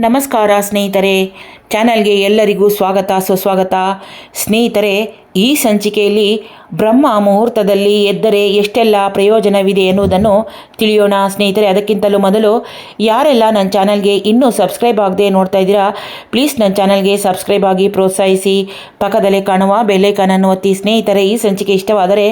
ನಮಸ್ಕಾರ ಸ್ನೇಹಿತರೆ. ಚಾನಲ್ಗೆ ಎಲ್ಲರಿಗೂ ಸ್ವಾಗತ ಸುಸ್ವಾಗತ. ಸ್ನೇಹಿತರೆ ಈ ಸಂಚಿಕೆಯಲ್ಲಿ ಬ್ರಹ್ಮ ಮುಹೂರ್ತದಲ್ಲಿ ಎದ್ದರೆ ಎಷ್ಟೆಲ್ಲ ಪ್ರಯೋಜನವಿದೆ ಎನ್ನುವುದನ್ನು ತಿಳಿಯೋಣ. ಸ್ನೇಹಿತರೆ, ಅದಕ್ಕಿಂತಲೂ ಮೊದಲು ಯಾರೆಲ್ಲ ನನ್ನ ಚಾನಲ್ಗೆ ಇನ್ನೂ ಸಬ್ಸ್ಕ್ರೈಬ್ ಆಗದೆ ನೋಡ್ತಾ ಇದ್ದೀರಾ, ಪ್ಲೀಸ್ ನನ್ನ ಚಾನಲ್ಗೆ ಸಬ್ಸ್ಕ್ರೈಬ್ ಆಗಿ ಪ್ರೋತ್ಸಾಹಿಸಿ. ಪಕ್ಕದಲ್ಲೇ ಕಾಣುವ ಬೆಲ್ಲೈಕನನ್ನು ಒತ್ತಿ. ಸ್ನೇಹಿತರೆ, ಈ ಸಂಚಿಕೆ ಇಷ್ಟವಾದರೆ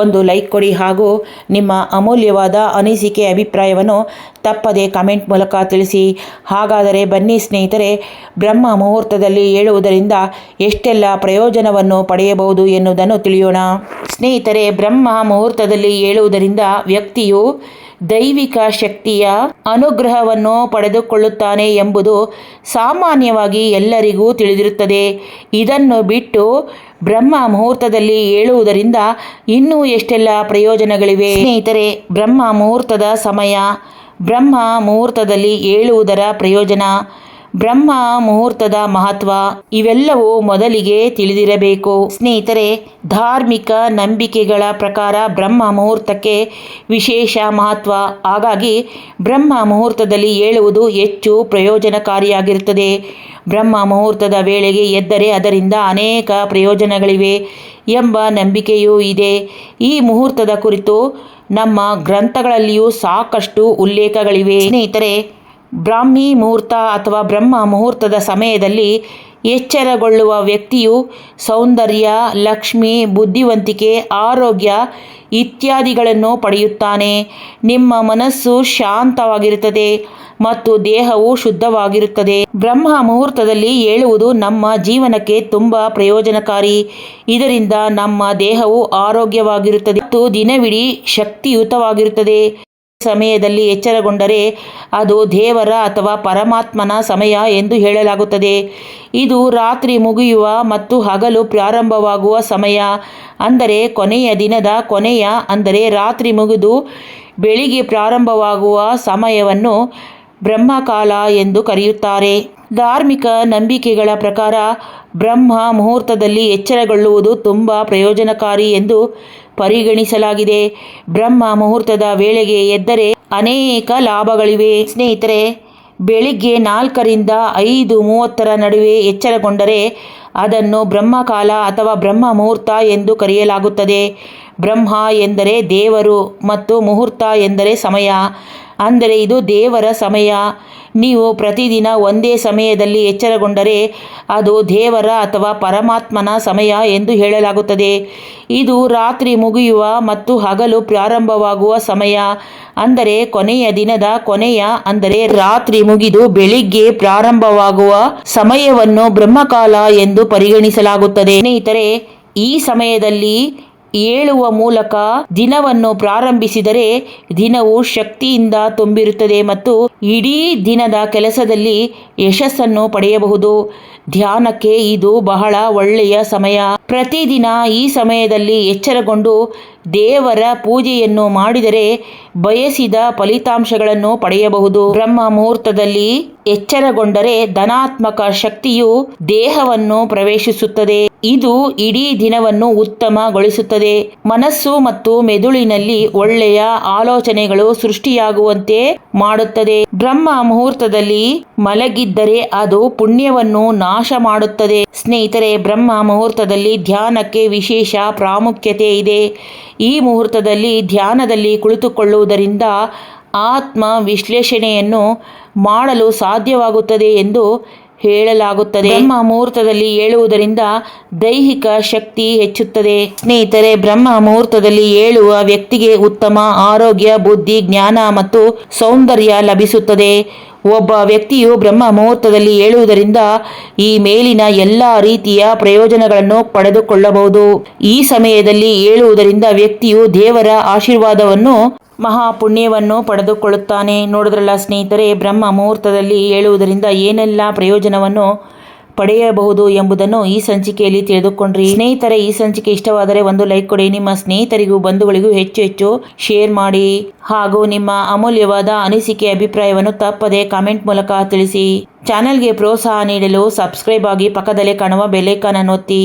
ಒಂದು ಲೈಕ್ ಕೊಡಿ ಹಾಗೂ ನಿಮ್ಮ ಅಮೂಲ್ಯವಾದ ಅನಿಸಿಕೆ ಅಭಿಪ್ರಾಯವನ್ನು ತಪ್ಪದೆ ಕಮೆಂಟ್ ಮೂಲಕ ತಿಳಿಸಿ. ಹಾಗಾದರೆ ಬನ್ನಿ ಸ್ನೇಹಿತರೆ, ಬ್ರಹ್ಮ ಮುಹೂರ್ತದಲ್ಲಿ ಏಳುವುದರಿಂದ ಎಷ್ಟೆಲ್ಲ ಪ್ರಯೋಜನವನ್ನು ಪಡೆಯಬಹುದು ಎನ್ನುವುದನ್ನು ತಿಳಿಯೋಣ. ಸ್ನೇಹಿತರೆ, ಬ್ರಹ್ಮ ಮುಹೂರ್ತದಲ್ಲಿ ಏಳುವುದರಿಂದ ವ್ಯಕ್ತಿಯು ದೈವಿಕ ಶಕ್ತಿಯ ಅನುಗ್ರಹವನ್ನು ಪಡೆದುಕೊಳ್ಳುತ್ತಾನೆ ಎಂಬುದು ಸಾಮಾನ್ಯವಾಗಿ ಎಲ್ಲರಿಗೂ ತಿಳಿದಿರುತ್ತದೆ. ಇದನ್ನು ಬಿಟ್ಟು ಬ್ರಹ್ಮ ಮುಹೂರ್ತದಲ್ಲಿ ಏಳುವುದರಿಂದ ಇನ್ನೂ ಎಷ್ಟೆಲ್ಲ ಪ್ರಯೋಜನಗಳಿವೆ? ಸ್ನೇಹಿತರೆ, ಬ್ರಹ್ಮ ಮುಹೂರ್ತದ ಸಮಯ. ಬ್ರಹ್ಮ ಮುಹೂರ್ತದಲ್ಲಿ ಹೇಳುವುದರ ಪ್ರಯೋಜನ. ಬ್ರಹ್ಮ ಮುಹೂರ್ತದ ಮಹತ್ವ ಇವೆಲ್ಲವೂ ಮೊದಲಿಗೆ ತಿಳಿದಿರಬೇಕು. ಸ್ನೇಹಿತರೆ, ಧಾರ್ಮಿಕ ನಂಬಿಕೆಗಳ ಪ್ರಕಾರ ಬ್ರಹ್ಮ ಮುಹೂರ್ತಕ್ಕೆ ವಿಶೇಷ ಮಹತ್ವ. ಹಾಗಾಗಿ ಬ್ರಹ್ಮ ಮುಹೂರ್ತದಲ್ಲಿ ಏಳುವುದು ಹೆಚ್ಚು ಪ್ರಯೋಜನಕಾರಿಯಾಗಿರುತ್ತದೆ. ಬ್ರಹ್ಮ ಮುಹೂರ್ತದ ವೇಳೆಗೆ ಎದ್ದರೆ ಅದರಿಂದ ಅನೇಕ ಪ್ರಯೋಜನಗಳಿವೆ ಎಂಬ ನಂಬಿಕೆಯೂ ಇದೆ. ಈ ಮುಹೂರ್ತದ ಕುರಿತು ನಮ್ಮ ಗ್ರಂಥಗಳಲ್ಲಿಯೂ ಸಾಕಷ್ಟು ಉಲ್ಲೇಖಗಳಿವೆ. ಸ್ನೇಹಿತರೆ ಬ್ರಾಹ್ಮಿ ಮುಹೂರ್ತ ಅಥವಾ ಬ್ರಹ್ಮ ಮುಹೂರ್ತದ ಸಮಯದಲ್ಲಿ ಎಚ್ಚರಗೊಳ್ಳುವ ವ್ಯಕ್ತಿಯು ಸೌಂದರ್ಯ, ಲಕ್ಷ್ಮಿ, ಬುದ್ಧಿವಂತಿಕೆ, ಆರೋಗ್ಯ ಇತ್ಯಾದಿಗಳನ್ನು ಪಡೆಯುತ್ತಾನೆ. ನಿಮ್ಮ ಮನಸ್ಸು ಶಾಂತವಾಗಿರುತ್ತದೆ ಮತ್ತು ದೇಹವು ಶುದ್ಧವಾಗಿರುತ್ತದೆ. ಬ್ರಹ್ಮ ಮುಹೂರ್ತದಲ್ಲಿ ಏಳುವುದು ನಮ್ಮ ಜೀವನಕ್ಕೆ ತುಂಬ ಪ್ರಯೋಜನಕಾರಿ. ಇದರಿಂದ ನಮ್ಮ ದೇಹವು ಆರೋಗ್ಯವಾಗಿರುತ್ತದೆ ಮತ್ತು ದಿನವಿಡೀ ಶಕ್ತಿಯುತವಾಗಿರುತ್ತದೆ. ಸಮಯದಲ್ಲಿ ಎಚ್ಚರಗೊಂಡರೆ ಅದು ದೇವರ ಅಥವಾ ಪರಮಾತ್ಮನ ಸಮಯ ಎಂದು ಹೇಳಲಾಗುತ್ತದೆ. ಇದು ರಾತ್ರಿ ಮುಗಿಯುವ ಮತ್ತು ಹಗಲು ಪ್ರಾರಂಭವಾಗುವ ಸಮಯ, ಅಂದರೆ ಕೊನೆಯ ದಿನದ ಕೊನೆಯ, ಅಂದರೆ ರಾತ್ರಿ ಮುಗಿದು ಬೆಳಿಗ್ಗೆ ಪ್ರಾರಂಭವಾಗುವ ಸಮಯವನ್ನು ಬ್ರಹ್ಮಕಾಲ ಎಂದು ಕರೆಯುತ್ತಾರೆ. ಧಾರ್ಮಿಕ ನಂಬಿಕೆಗಳ ಪ್ರಕಾರ ಬ್ರಹ್ಮ ಮುಹೂರ್ತದಲ್ಲಿ ಎಚ್ಚರಗೊಳ್ಳುವುದು ತುಂಬ ಪ್ರಯೋಜನಕಾರಿ ಎಂದು ಪರಿಗಣಿಸಲಾಗಿದೆ. ಬ್ರಹ್ಮ ಮುಹೂರ್ತದ ವೇಳೆಗೆ ಎದ್ದರೆ ಅನೇಕ ಲಾಭಗಳಿವೆ. ಸ್ನೇಹಿತರೆ, ಬೆಳಿಗ್ಗೆ ನಾಲ್ಕರಿಂದ ಐದು ಮೂವತ್ತರ ನಡುವೆ ಎಚ್ಚರಗೊಂಡರೆ ಅದನ್ನು ಬ್ರಹ್ಮಕಾಲ ಅಥವಾ ಬ್ರಹ್ಮ ಮುಹೂರ್ತ ಎಂದು ಕರೆಯಲಾಗುತ್ತದೆ. ಬ್ರಹ್ಮ ಎಂದರೆ ದೇವರು ಮತ್ತು ಮುಹೂರ್ತ ಎಂದರೆ ಸಮಯ. ಅಂದರೆ ಇದು ದೇವರ ಸಮಯ. ನೀವು ಪ್ರತಿದಿನ ಒಂದೇ ಸಮಯದಲ್ಲಿ ಎಚ್ಚರಗೊಂಡರೆ ಅದು ದೇವರ ಅಥವಾ ಪರಮಾತ್ಮನ ಸಮಯ ಎಂದು ಹೇಳಲಾಗುತ್ತದೆ. ಇದು ರಾತ್ರಿ ಮುಗಿಯುವ ಮತ್ತು ಹಗಲು ಪ್ರಾರಂಭವಾಗುವ ಸಮಯ. ಅಂದರೆ ಕೊನೆಯ ದಿನದ ಕೊನೆಯ, ಅಂದರೆ ರಾತ್ರಿ ಮುಗಿದು ಬೆಳಿಗ್ಗೆ ಪ್ರಾರಂಭವಾಗುವ ಸಮಯವನ್ನು ಬ್ರಹ್ಮಕಾಲ ಎಂದು ಪರಿಗಣಿಸಲಾಗುತ್ತದೆ. ಸ್ನೇಹಿತರೆ, ಈ ಸಮಯದಲ್ಲಿ ಏಳುವ ಮೂಲಕ ದಿನವನ್ನು ಪ್ರಾರಂಭಿಸಿದರೆ ದಿನವು ಶಕ್ತಿಯಿಂದ ತುಂಬಿರುತ್ತದೆ ಮತ್ತು ಇಡೀ ದಿನದ ಕೆಲಸದಲ್ಲಿ ಯಶಸ್ಸನ್ನು ಪಡೆಯಬಹುದು. ಧ್ಯಾನಕ್ಕೆ ಇದು ಬಹಳ ಒಳ್ಳೆಯ ಸಮಯ. ಪ್ರತಿದಿನ ಈ ಸಮಯದಲ್ಲಿ ಎಚ್ಚರಗೊಂಡು ದೇವರ ಪೂಜೆಯನ್ನು ಮಾಡಿದರೆ ಬಯಸಿದ ಫಲಿತಾಂಶಗಳನ್ನು ಪಡೆಯಬಹುದು. ಬ್ರಹ್ಮ ಮುಹೂರ್ತದಲ್ಲಿ ಎಚ್ಚರಗೊಂಡರೆ ಧನಾತ್ಮಕ ಶಕ್ತಿಯು ದೇಹವನ್ನು ಪ್ರವೇಶಿಸುತ್ತದೆ. ಇದು ಇಡೀ ದಿನವನ್ನು ಉತ್ತಮಗೊಳಿಸುತ್ತದೆ. ಮನಸ್ಸು ಮತ್ತು ಮೆದುಳಿನಲ್ಲಿ ಒಳ್ಳೆಯ ಆಲೋಚನೆಗಳು ಸೃಷ್ಟಿಯಾಗುವಂತೆ ಮಾಡುತ್ತದೆ. ಬ್ರಹ್ಮ ಮುಹೂರ್ತದಲ್ಲಿ ಮಲಗಿದ್ದರೆ ಅದು ಪುಣ್ಯವನ್ನು ನಾಶ ಮಾಡುತ್ತದೆ. ಸ್ನೇಹಿತರೆ, ಬ್ರಹ್ಮ ಮುಹೂರ್ತದಲ್ಲಿ ಧ್ಯಾನಕ್ಕೆ ವಿಶೇಷ ಪ್ರಾಮುಖ್ಯತೆ ಇದೆ. ಈ ಮುಹೂರ್ತದಲ್ಲಿ ಧ್ಯಾನದಲ್ಲಿ ಕುಳಿತುಕೊಳ್ಳುವುದರಿಂದ ಆತ್ಮ ವಿಶ್ಲೇಷಣೆಯನ್ನು ಮಾಡಲು ಸಾಧ್ಯವಾಗುತ್ತದೆ ಎಂದು ಹೇಳಲಾಗುತ್ತದೆ. ಬ್ರಹ್ಮ ಮುಹೂರ್ತದಲ್ಲಿ ಏಳುವುದರಿಂದ ದೈಹಿಕ ಶಕ್ತಿ ಹೆಚ್ಚುತ್ತದೆ. ಸ್ನೇಹಿತರೆ, ಬ್ರಹ್ಮ ಮುಹೂರ್ತದಲ್ಲಿ ಏಳುವ ವ್ಯಕ್ತಿಗೆ ಉತ್ತಮ ಆರೋಗ್ಯ, ಬುದ್ಧಿ, ಜ್ಞಾನ ಮತ್ತು ಸೌಂದರ್ಯ ಲಭಿಸುತ್ತದೆ. ಒಬ್ಬ ವ್ಯಕ್ತಿಯು ಬ್ರಹ್ಮ ಮುಹೂರ್ತದಲ್ಲಿ ಏಳುವುದರಿಂದ ಈ ಮೇಲಿನ ಎಲ್ಲ ರೀತಿಯ ಪ್ರಯೋಜನಗಳನ್ನು ಪಡೆದುಕೊಳ್ಳಬಹುದು. ಈ ಸಮಯದಲ್ಲಿ ಏಳುವುದರಿಂದ ವ್ಯಕ್ತಿಯು ದೇವರ ಆಶೀರ್ವಾದವನ್ನು ಮಹಾ ಪುಣ್ಯವನ್ನು ಪಡೆದುಕೊಳ್ಳುತ್ತಾನೆ. ನೋಡಿದ್ರಲ್ಲ ಸ್ನೇಹಿತರೆ, ಬ್ರಹ್ಮ ಮುಹೂರ್ತದಲ್ಲಿ ಹೇಳುವುದರಿಂದ ಏನೆಲ್ಲ ಪ್ರಯೋಜನವನ್ನು ಪಡೆಯಬಹುದು ಎಂಬುದನ್ನು ಈ ಸಂಚಿಕೆಯಲ್ಲಿ ತಿಳಿದುಕೊಂಡ್ರಿ. ಸ್ನೇಹಿತರೆ, ಈ ಸಂಚಿಕೆ ಇಷ್ಟವಾದರೆ ಒಂದು ಲೈಕ್ ಕೊಡಿ. ನಿಮ್ಮ ಸ್ನೇಹಿತರಿಗೂ, ಬಂಧುಗಳಿಗೂ ಹೆಚ್ಚು ಹೆಚ್ಚು ಶೇರ್ ಮಾಡಿ ಹಾಗೂ ನಿಮ್ಮ ಅಮೂಲ್ಯವಾದ ಅನಿಸಿಕೆ ಅಭಿಪ್ರಾಯವನ್ನು ತಪ್ಪದೆ ಕಾಮೆಂಟ್ ಮೂಲಕ ತಿಳಿಸಿ. ಚಾನೆಲ್ಗೆ ಪ್ರೋತ್ಸಾಹ ನೀಡಲು ಸಬ್ಸ್ಕ್ರೈಬ್ ಆಗಿ ಪಕ್ಕದಲ್ಲೇ ಕಾಣುವ ಬೆಲೆಕಾನನ್ನು ಒತ್ತಿ.